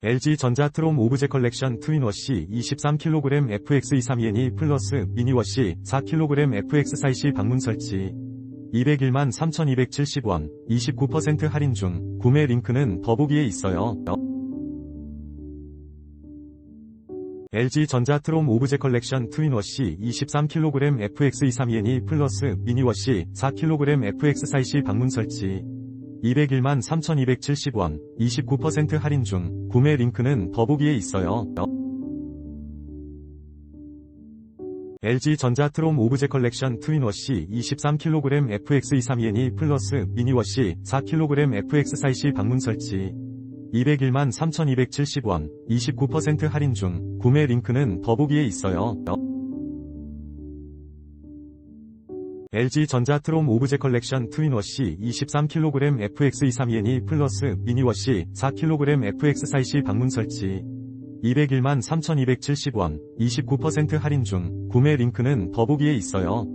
LG전자 트롬 오브제 컬렉션 트윈워시 23kg FX232NE 플러스 미니워시 4kg FX4C 방문 설치 201만 3270원 29% 할인 중 구매 링크는 더보기에 있어요. LG전자 트롬 오브제 컬렉션 트윈워시 23kg FX232NE 플러스 미니워시 4kg FX4C 방문 설치 201만 3270원 29% 할인 중 구매 링크는 더보기에 있어요. LG전자 트롬 오브제 컬렉션 트윈워시 23kg FX232NE 플러스 미니워시 4kg FX4C 방문 설치 201만 3270원 29% 할인 중 구매 링크는 더보기에 있어요. LG전자 트롬 오브제 컬렉션 트윈워시 23kg FX232NE 플러스 미니워시 4kg FX4C 방문 설치 201만 3270원 29% 할인 중 구매 링크는 더보기에 있어요.